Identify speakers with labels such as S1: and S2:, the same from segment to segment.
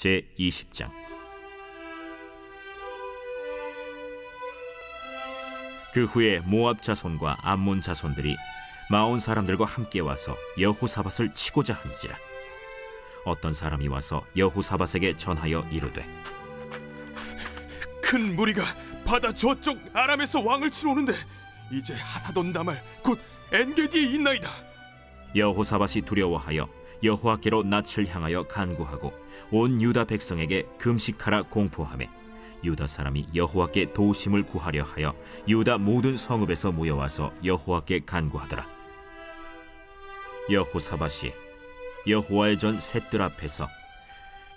S1: 제 20장 그 후에 모압 자손과 암몬 자손들이 마온 사람들과 함께 와서 여호사밧을 치고자 한지라 어떤 사람이 와서 여호사밧에게 전하여 이르되
S2: 큰 무리가 바다 저쪽 아람에서 왕을 치러 오는데 이제 하사돈 다말 곧 엔게디에 있나이다.
S1: 여호사밧이 두려워하여 여호와께로 낯을 향하여 간구하고 온 유다 백성에게 금식하라 공포하매 유다 사람이 여호와께 도우심을 구하려 하여 유다 모든 성읍에서 모여와서 여호와께 간구하더라. 여호사밧이 여호와의 전 셋들 앞에서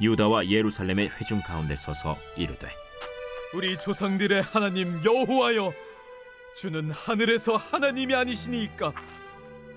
S1: 유다와 예루살렘의 회중 가운데 서서 이르되
S2: 우리 조상들의 하나님 여호와여, 주는 하늘에서 하나님이 아니시니이까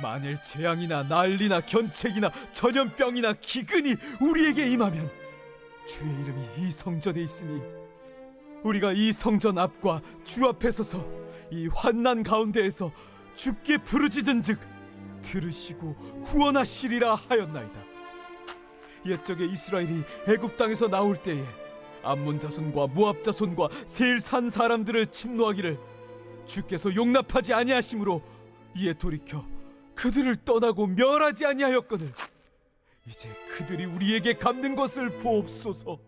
S2: 만일 재앙이나 난리나 견책이나 전염병이나 기근이 우리에게 임하면 주의 이름이 이 성전에 있으니 우리가 이 성전 앞과 주 앞에 서서 이 환난 가운데에서 주께 부르짖은즉 들으시고 구원하시리라 하였나이다. 옛적에 이스라엘이 애굽 땅에서 나올 때에 암몬 자손과 모압 자손과 세일 산 사람들을 침노하기를 주께서 용납하지 아니하심으로 이에 돌이켜 그들을 떠나고 멸하지 아니하였거늘 이제 그들이 우리에게 갚는 것을 보옵소서.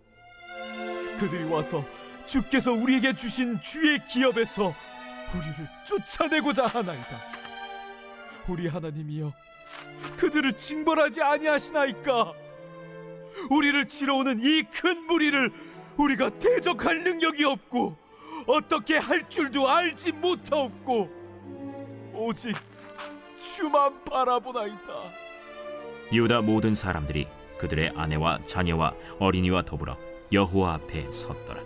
S2: 그들이 와서 주께서 우리에게 주신 주의 기업에서 우리를 쫓아내고자 하나이다. 우리 하나님이여 그들을 징벌하지 아니하시나이까? 우리를 치러 오는 이 큰 무리를 우리가 대적할 능력이 없고 어떻게 할 줄도 알지 못하옵고 오직 주만 바라보나이다.
S1: 유다 모든 사람들이 그들의 아내와 자녀와 어린이와 더불어 여호와 앞에 섰더라.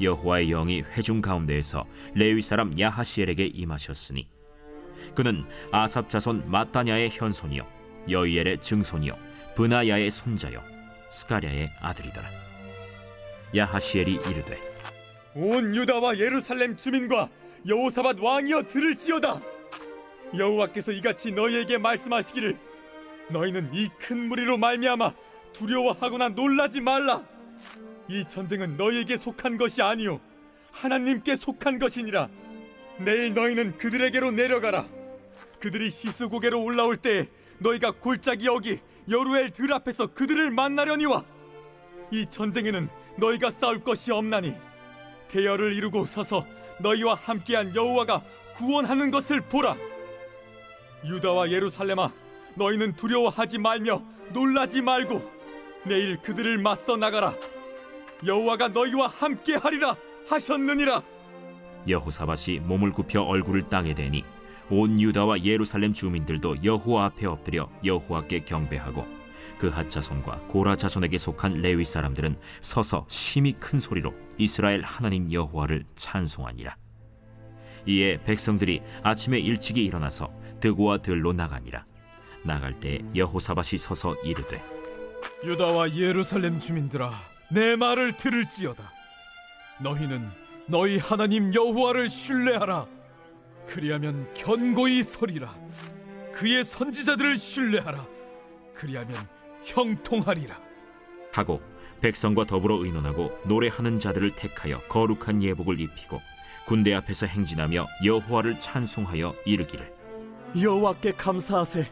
S1: 여호와의 영이 회중 가운데에서 레위 사람 야하시엘에게 임하셨으니 그는 아삽 자손 마따냐의 현손이요 여이엘의 증손이요 브나야의 손자요 스가랴의 아들이더라. 야하시엘이 이르되
S3: 온 유다와 예루살렘 주민과 여호사밧 왕이여 들을지어다 여호와께서 이같이 너희에게 말씀하시기를 너희는 이 큰 무리로 말미암아 두려워하거나 놀라지 말라. 이 전쟁은 너희에게 속한 것이 아니요 하나님께 속한 것이니라. 내일 너희는 그들에게로 내려가라. 그들이 시스 고개로 올라올 때 너희가 골짜기 여기 여루엘 들 앞에서 그들을 만나려니와 이 전쟁에는 너희가 싸울 것이 없나니 대열을 이루고 서서 너희와 함께한 여호와가 구원하는 것을 보라. 유다와 예루살렘아, 너희는 두려워하지 말며 놀라지 말고 내일 그들을 맞서 나가라. 여호와가 너희와 함께 하리라 하셨느니라.
S1: 여호사밧이 몸을 굽혀 얼굴을 땅에 대니 온 유다와 예루살렘 주민들도 여호와 앞에 엎드려 여호와께 경배하고 그 핫자손과 고라 자손에게 속한 레위 사람들은 서서 심히 큰 소리로 이스라엘 하나님 여호와를 찬송하니라. 이에 백성들이 아침에 일찍이 일어나서 드고와 들로 나가니라. 나갈 때 여호사밧이 서서 이르되
S2: 유다와 예루살렘 주민들아, 내 말을 들을지어다. 너희는 너희 하나님 여호와를 신뢰하라. 그리하면 견고히 서리라. 그의 선지자들을 신뢰하라. 그리하면 형통하리라.
S1: 하고 백성과 더불어 의논하고 노래하는 자들을 택하여 거룩한 예복을 입히고 군대 앞에서 행진하며 여호와를 찬송하여 이르기를.
S4: 여호와께 감사하세.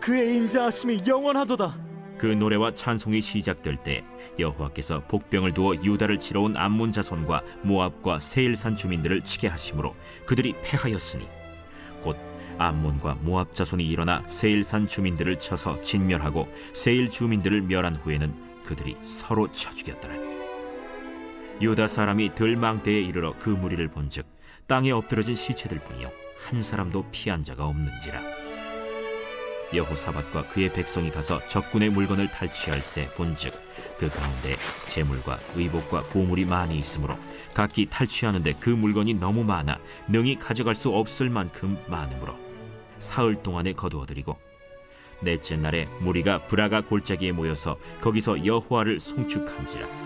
S4: 그의 인자하심이 영원하도다.
S1: 그 노래와 찬송이 시작될 때 여호와께서 복병을 두어 유다를 치러 온 암몬 자손과 모압과 세일산 주민들을 치게 하심으로 그들이 패하였으니 곧 암몬과 모압 자손이 일어나 세일산 주민들을 쳐서 진멸하고 세일 주민들을 멸한 후에는 그들이 서로 쳐 죽였더라 유다 사람이 들망대에 이르러 그 무리를 본즉 땅에 엎드러진 시체들 뿐이요. 한 사람도 피한 자가 없는지라. 여호사밧과 그의 백성이 가서 적군의 물건을 탈취할세 본즉 그 가운데 재물과 의복과 보물이 많이 있으므로 각기 탈취하는데 그 물건이 너무 많아 능히 가져갈 수 없을 만큼 많으므로 사흘 동안에 거두어들이고 넷째 날에 무리가 브라가 골짜기에 모여서 거기서 여호와를 송축한지라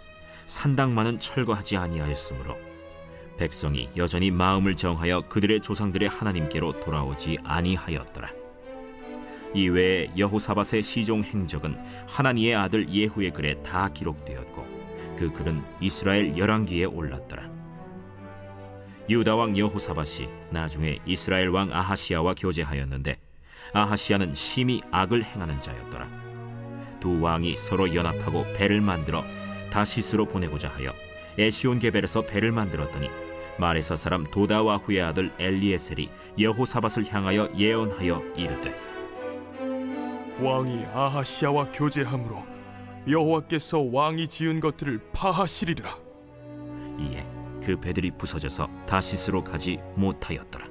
S1: 산당만은 철거하지 아니하였으므로 백성이 여전히 마음을 정하여 그들의 조상들의 하나님께로 돌아오지 아니하였더라. 이외에 여호사밧의 시종 행적은 하나니의 아들 예후의 글에 다 기록되었고 그 글은 이스라엘 열왕기에 올랐더라. 유다 왕 여호사밧이 나중에 이스라엘 왕 아하시아와 교제하였는데 아하시아는 심히 악을 행하는 자였더라. 두 왕이 서로 연합하고 배를 만들어 다시스로 보내고자 하여 에시온 게벨에서 배를 만들었더니 마레사 사람 도다와후의 아들 엘리에셀이 여호사밧을 향하여 예언하여 이르되
S2: 왕이 아하시아와 교제함으로 여호와께서 왕이 지은 것들을 파하시리라.
S1: 이에 그 배들이 부서져서 다시스로 가지 못하였더라.